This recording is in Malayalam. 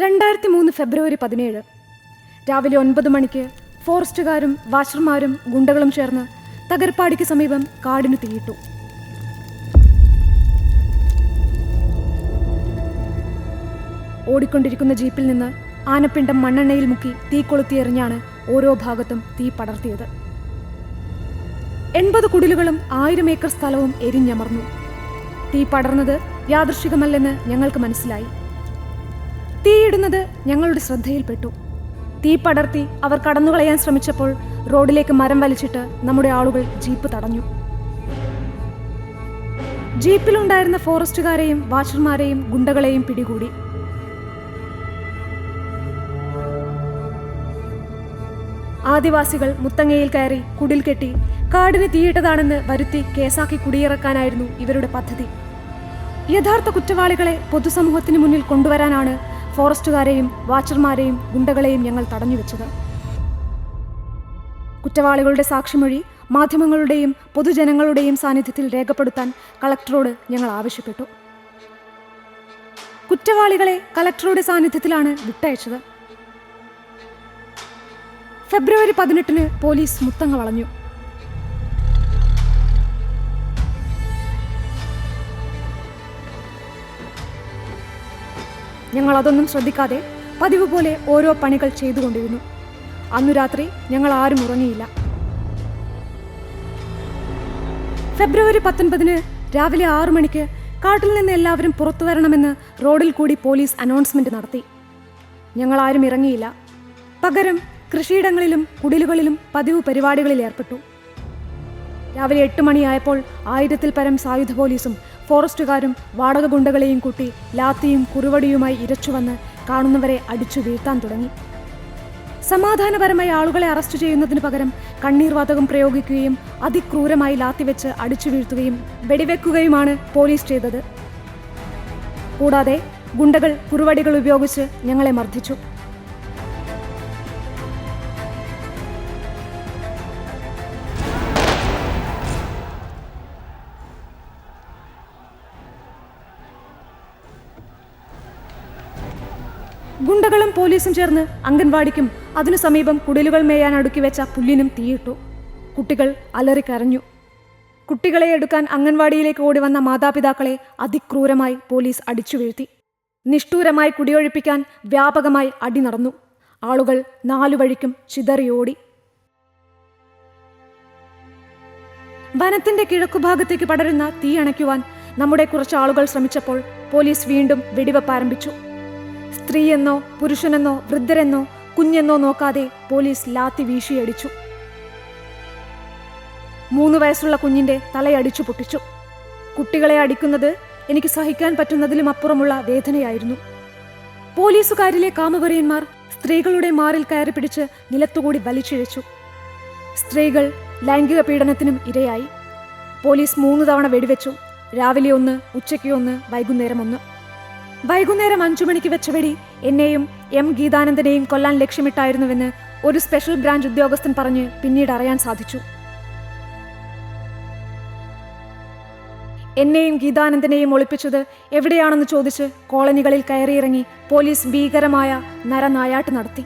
രണ്ടായിരത്തി മൂന്ന് ഫെബ്രുവരി പതിനേഴ്. രാവിലെ ഒൻപത് മണിക്ക് ഫോറസ്റ്റുകാരും വാഷർമാരും ഗുണ്ടകളും ചേർന്ന് തകർപ്പാടിക്ക് സമീപം കാടിന് തീയിട്ടു. ഓടിക്കൊണ്ടിരിക്കുന്ന ജീപ്പിൽ നിന്ന് ആനപ്പിണ്ടം മണ്ണെണ്ണയിൽ മുക്കി തീ കൊളുത്തിയെറിഞ്ഞാണ് ഓരോ ഭാഗത്തും തീ പടർത്തിയത്. എൺപത് കുടിലുകളും ആയിരം ഏക്കർ സ്ഥലവും എരിഞ്ഞമർന്നു. തീ പടർന്നത് യാദൃശികമല്ലെന്ന് ഞങ്ങൾക്ക് മനസ്സിലായി. തീയിടുന്നത് ഞങ്ങളുടെ ശ്രദ്ധയിൽപ്പെട്ടു. തീ പടർത്തി അവർ കടന്നുകളയാൻ ശ്രമിച്ചപ്പോൾ റോഡിലേക്ക് മരം വലിച്ചിട്ട് നമ്മുടെ ആളുകൾ ജീപ്പ് തടഞ്ഞു. ജീപ്പിലുണ്ടായിരുന്ന ഫോറസ്റ്റുകാരെയും വാച്ചർമാരെയും ഗുണ്ടകളെയും പിടികൂടി. ആദിവാസികൾ മുത്തങ്ങയിൽ കയറി കുടിൽ കെട്ടി കാടിന് തീയിട്ടതാണെന്ന് വരുത്തി കേസാക്കി കുടിയിറക്കാനായിരുന്നു ഇവരുടെ പദ്ധതി. യഥാർത്ഥ കുറ്റവാളികളെ പൊതുസമൂഹത്തിന് മുന്നിൽ കൊണ്ടുവരാനാണ് ഫോറസ്റ്റുകാരെയും വാച്ചർമാരെയും ഗുണ്ടകളെയും ഞങ്ങൾ തടഞ്ഞുവെച്ചത് കുറ്റവാളികളുടെ സാക്ഷിമൊഴി മാധ്യമങ്ങളുടെയും പൊതുജനങ്ങളുടെയും സാന്നിധ്യത്തിൽ രേഖപ്പെടുത്താൻ കളക്ടറോട് ഞങ്ങൾ ആവശ്യപ്പെട്ടു. കുറ്റവാളികളെ കളക്ടറുടെ സാന്നിധ്യത്തിലാണ് വിട്ടയച്ചത്. ഫെബ്രുവരി പതിനെട്ടിന് പോലീസ് മുത്തങ്ങ വളഞ്ഞു ഞങ്ങൾ അതൊന്നും ശ്രദ്ധിക്കാതെ പതിവ് പോലെ ഓരോ പണികൾ ചെയ്തുകൊണ്ടിരുന്നു. അന്നു രാത്രി ഞങ്ങൾ ആരും ഉറങ്ങിയില്ല. ഫെബ്രുവരി പത്തൊൻപതിന് രാവിലെ ആറു മണിക്ക് കാട്ടിൽ നിന്ന് എല്ലാവരും പുറത്തു വരണമെന്ന് റോഡിൽ കൂടി പോലീസ് അനൗൺസ്മെന്റ് നടത്തി. ഞങ്ങൾ ആരും ഇറങ്ങിയില്ല. പകരം കൃഷിയിടങ്ങളിലും കുടിലുകളിലും പതിവ് പരിപാടികളിൽ ഏർപ്പെട്ടു. രാവിലെ എട്ട് മണിയായപ്പോൾ ആയിരത്തിൽ പരം സായുധ പോലീസും ഫോറസ്റ്റുകാരും വാടക ഗുണ്ടകളെയും കൂട്ടി ലാത്തിയും കുറുവടിയുമായി ഇരച്ചുവന്ന് കാണുന്നവരെ അടിച്ചു വീഴ്ത്താൻ തുടങ്ങി. സമാധാനപരമായി ആളുകളെ അറസ്റ്റ് ചെയ്യുന്നതിന് പകരം കണ്ണീർ വാതകം പ്രയോഗിക്കുകയും അതിക്രൂരമായി ലാത്തിവെച്ച് അടിച്ചു വീഴ്ത്തുകയും വെടിവെക്കുകയുമാണ് പോലീസ് ചെയ്തത്. കൂടാതെ ഗുണ്ടകൾ കുറുവടികൾ ഉപയോഗിച്ച് ഞങ്ങളെ മർദ്ദിച്ചു. ഗുണ്ടകളും പോലീസും ചേർന്ന് അംഗൻവാടിക്കും അതിനു സമീപം കുടിലുകൾ മേയാൻ അടുക്കി വെച്ച പുല്ലിനും തീയിട്ടു. കുട്ടികൾ അലറിക്കരഞ്ഞു. കുട്ടികളെ എടുക്കാൻ അംഗൻവാടിയിലേക്ക് ഓടി വന്ന മാതാപിതാക്കളെ അതിക്രൂരമായി പോലീസ് അടിച്ചു വീഴ്ത്തി. നിഷ്ഠൂരമായി കുടിയൊഴിപ്പിക്കാൻ വ്യാപകമായി അടി നടന്നു. ആളുകൾ നാലുവഴിക്കും ചിതറിയോടി. വനത്തിന്റെ കിഴക്കുഭാഗത്തേക്ക് പടരുന്ന തീ അണയ്ക്കുവാൻ നമ്മുടെ കുറച്ച് ആളുകൾ ശ്രമിച്ചപ്പോൾ പോലീസ് വീണ്ടും വെടിവെപ്പ് ആരംഭിച്ചു. സ്ത്രീയെന്നോ പുരുഷനെന്നോ വൃദ്ധരെന്നോ കുഞ്ഞെന്നോ നോക്കാതെ പോലീസ് ലാത്തി വീശിയടിച്ചു. മൂന്ന് വയസ്സുള്ള കുഞ്ഞിന്റെ തലയടിച്ചു പൊട്ടിച്ചു. കുട്ടികളെ അടിക്കുന്നത് എനിക്ക് സഹിക്കാൻ പറ്റുന്നതിലും അപ്പുറമുള്ള വേദനയായിരുന്നു. പോലീസുകാരിലെ കാമവെറിയന്മാർ സ്ത്രീകളുടെ മാറിൽ കയറി പിടിച്ച് നിലത്തുകൂടി വലിച്ചിഴച്ചു. സ്ത്രീകൾ ലൈംഗിക പീഡനത്തിനും ഇരയായി. പോലീസ് മൂന്ന് തവണ വെടിവെച്ചു. രാവിലെ ഒന്ന് ഉച്ചയ്ക്ക് ഒന്ന് വൈകുന്നേരം ഒന്ന്. വൈകുന്നേരം അഞ്ചു മണിക്ക് വെച്ച വെടി എന്നെയും എം ഗീതാനന്ദനെയും കൊല്ലാൻ ലക്ഷ്യമിട്ടായിരുന്നുവെന്ന് ഒരു സ്പെഷ്യൽ ബ്രാഞ്ച് ഉദ്യോഗസ്ഥൻ പറഞ്ഞ് പിന്നീട് അറിയാൻ സാധിച്ചു. എന്നെയും ഗീതാനന്ദനെയും ഒളിപ്പിച്ചത് എവിടെയാണെന്ന് ചോദിച്ച് കോളനികളിൽ കയറിയിറങ്ങി പോലീസ് ഭീകരമായ നരനായാട്ട് നടത്തി.